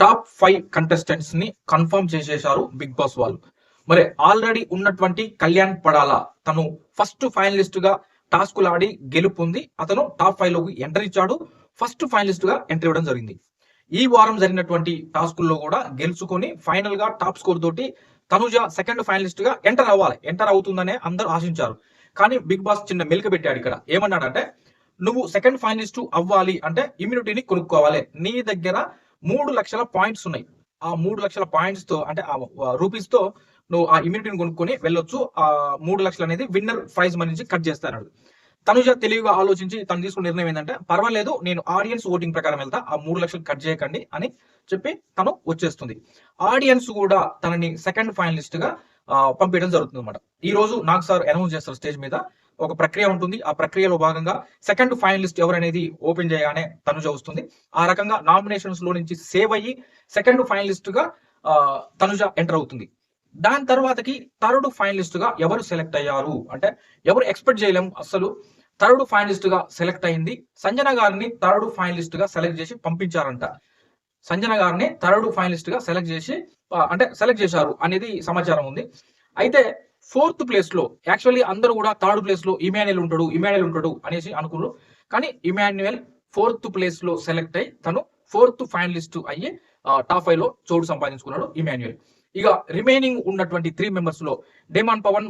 Top five కంటెస్టెంట్స్ని confirm చేసేశారు Bigg Boss వాళ్ళు. మరి ఆల్రెడీ ఉన్నటువంటి కళ్యాణ్ పడాల తను ఫస్ట్ ఫైనలిస్ట్గా టాస్కులు ఆడి గెలుపొంది అతను టాప్ ఫైవ్లోకి ఎంటర్ ఇచ్చాడు ఫస్ట్ ఫైనలిస్ట్గా ఎంటర్ ఇవ్వడం జరిగింది. ఈ వారం జరిగినటువంటి టాస్కుల్లో కూడా గెలుచుకొని ఫైనల్గా టాప్ స్కోర్ తోటి తనుజ సెకండ్ ఫైనలిస్ట్గా ఎంటర్ అవ్వాలి. ఎంటర్ అవుతుందనే అందరూ ఆశించారు. కానీ బిగ్ బాస్ చిన్న మెలిక పెట్టాడు ఇక్కడ. ఏమన్నాడంటే నువ్వు సెకండ్ ఫైనలిస్ట్ అవ్వాలి అంటే ఇమ్యూనిటీని కొనుక్కోవాలి. నీ దగ్గర మూడు లక్షల పాయింట్స్ ఉన్నాయి. ఆ మూడు లక్షల పాయింట్స్తో అంటే ఆ రూపీస్తో నువ్వు ఆ ఇమ్యూనిటీని కొనుక్కొని వెళ్ళొచ్చు. ఆ మూడు లక్షలు అనేది విన్నర్ ప్రైజ్ మనీ నుంచి కట్ చేస్తాడు తనుజ తెలివిగా ఆలోచించి తను తీసుకున్న నిర్ణయం ఏంటంటే పర్వాలేదు నేను ఆడియన్స్ ఓటింగ్ ప్రకారం వెళ్తా. ఆ మూడు లక్షలు కట్ చేయకండి అని చెప్పి తను వచ్చేస్తుంది. ఆడియన్స్ కూడా తనని సెకండ్ ఫైనలిస్ట్గా పంపించడం జరుగుతుంది అనమాట ఈ రోజు నాకు సార్ అనౌన్స్ చేస్తారు స్టేజ్ మీద. ఒక ప్రక్రియ ఉంటుంది. ఆ ప్రక్రియలో భాగంగా సెకండ్ ఫైనలిస్ట్ ఎవరనేది ఓపెన్ చేయగానే తనుజ వస్తుంది. ఆ రకంగా నామినేషన్స్లో నుంచి సేవ్ అయ్యి సెకండ్ ఫైనలిస్ట్గా తనుజ ఎంటర్ అవుతుంది. దాని తర్వాతకి థర్డ్ ఫైనలిస్ట్గా ఎవరు సెలెక్ట్ అయ్యారు? అంటే ఎవరు ఎక్స్పెక్ట్ చేయలేం అసలు థర్డ్ ఫైనలిస్ట్గా సెలెక్ట్ అయింది. సంజన గారిని థర్డ్ ఫైనలిస్ట్గా సెలెక్ట్ చేసి పంపించారంట. సంజన గారిని థర్డ్ ఫైనలిస్ట్గా సెలెక్ట్ చేసి అంటే సెలెక్ట్ చేశారు అనేది సమాచారం ఉంది. అయితే ఫోర్త్ ప్లేస్లో యాక్చువల్లీ అందరూ కూడా థర్డ్ ప్లేస్లో ఇమాన్యుయల్ ఉంటాడు ఇమాన్యుయల్ ఉంటాడు అనేసి అనుకున్నారు. కానీ ఇమాన్యుయల్ ఫోర్త్ ప్లేస్లో సెలెక్ట్ అయ్యి తను ఫోర్త్ ఫైనలిస్ట్ అయ్యి టాప్ ఫైవ్లో చోటు సంపాదించుకున్నాడు ఇమాన్యుయల్. ఇక రిమైనింగ్ ఉన్నటువంటి త్రీ మెంబర్స్లో డేమాన్ పవన్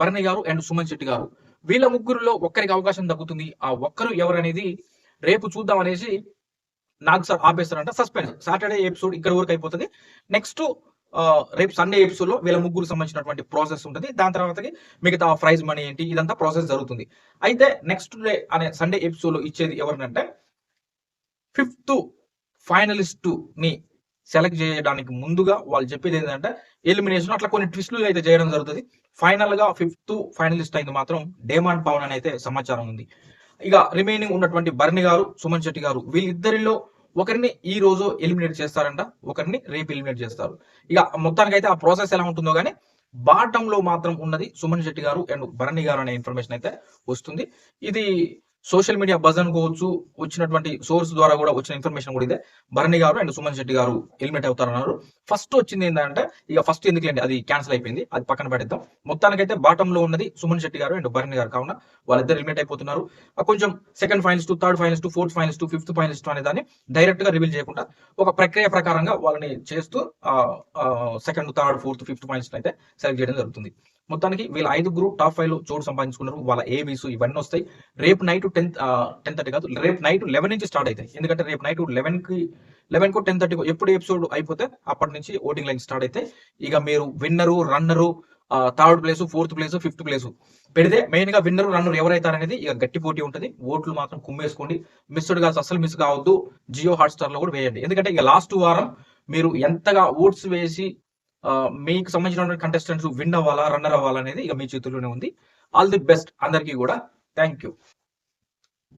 భరణి గారు అండ్ సుమన్ శెట్టి గారు. వీళ్ళ ముగ్గురులో ఒక్కరికి అవకాశం దక్కుతుంది. ఆ ఒక్కరు ఎవరనేది రేపు చూద్దాం అనేసి నాగ్ సార్ ఆపేస్తారంట. సస్పెన్స్. సాటర్డే ఎపిసోడ్ ఇక్కడ వరకు అయిపోతుంది. నెక్స్ట్ రేపు సండే ఎపిసోడ్లో వీళ్ళ ముగ్గురు సంబంధించినటువంటి ప్రాసెస్ ఉంటుంది. దాని తర్వాతకి మిగతా ప్రైజ్ మనీ ఏంటి ఇదంతా ప్రాసెస్ జరుగుతుంది. అయితే నెక్స్ట్ డే అనే సండే ఎపిసోడ్లో ఇచ్చేది ఎవరినంటే ఫిఫ్త్ ఫైనలిస్ట్ని సెలెక్ట్ చేయడానికి ముందుగా వాళ్ళు చెప్పేది ఏంటంటే ఎలిమినేషన్ అట్లా కొన్ని ట్విస్టులు అయితే చేయడం జరుగుతుంది. ఫైనల్గా ఫిఫ్త్ ఫైనలిస్ట్ అయింది మాత్రం డేమాండ్ పవన్ అని అయితే సమాచారం ఉంది. ఇక రిమైనింగ్ ఉన్నటువంటి బర్ని గారు సుమన్ శెట్టి గారు వీళ్ళిద్దరిలో ఒకరిని ఈ రోజు ఎలిమినేట్ చేస్తారంట ఒకరిని రేపు ఎలిమినేట్ చేస్తారు. ఇక మొత్తానికి అయితే ఆ ప్రాసెస్ ఎలా ఉంటుందో కానీ బాటంలో మాత్రం ఉన్నది సుమన్ శెట్టి గారు అండ్ భరణి గారు అనే ఇన్ఫర్మేషన్ అయితే వస్తుంది. ఇది సోషల్ మీడియా బజ్ అనుకోవచ్చు వచ్చినటువంటి సోర్స్ ద్వారా కూడా వచ్చిన ఇన్ఫర్మేషన్ కూడా ఇదే. భరణి గారు అండ్ సుమన్ శెట్టి గారు ఎలిమినేట్ అవుతారన్నారు. ఫస్ట్ వచ్చింది ఏంటంటే ఇక ఫస్ట్ ఎందుకులేండి అది క్యాన్సిల్ అయిపోయింది అది పక్కన పెడతాం మొత్తానికైతే బాటమ్లో ఉన్నది సుమన్ శెట్టి గారు అండ్ భరణి గారు. కావున వాళ్ళిద్దరు ఎలిమినేట్ అయిపోతున్నారు. కొంచెం second finalist third finalist fourth finalist fifth finalist అనే దాన్ని డైరెక్ట్గా రివీల్ చేయకుండా ఒక ప్రక్రియ ప్రకారంగా వాళ్ళని చేస్తూ second third fourth fifth finals అయితే సెలెక్ట్ చేయడం జరుగుతుంది. మొత్తానికి వీళ్ళ ఐదుగురు టాప్ ఫైవ్లో చోటు సంపాదించుకున్నారు. వాళ్ళ ఏబీస్ ఇవన్నీ వస్తాయి. రేపు నైట్ టెన్ టెన్ థర్టీ కాదు రేపు నైట్ లెవెన్ నుంచి స్టార్ట్ అవుతాయి. ఎందుకంటే రేపు నైట్ లెవెన్కి లెవెన్కు టెన్ థర్టీ ఎప్పుడు ఎపిసోడ్ అయిపోతే అప్పటి నుంచి ఓటింగ్ లైన్ స్టార్ట్ అయితే ఇక మీరు winner runner third place fourth place fifth place పెడితే మెయిన్గా విన్నర్ రన్నర్ ఎవరైతారనేది ఇక గట్టి పోటీ ఉంటుంది. ఓట్లు మాత్రం కుమ్మేసుకోండి. మిస్డ్ కాదు అసలు మిస్ కావద్దు. జియో హాట్స్టార్లో కూడా వేయండి. ఎందుకంటే ఇక లాస్ట్ వారం మీరు ఎంతగా ఓట్స్ వేసి మీకు సంబంధించిన కంటెస్టెంట్స్ విన్ అవ్వాలా రన్నర్ అవ్వాలా అనేది ఇక మీ చేతుల్లోనే ఉంది. ఆల్ ది బెస్ట్ అందరికీ కూడా. Thank you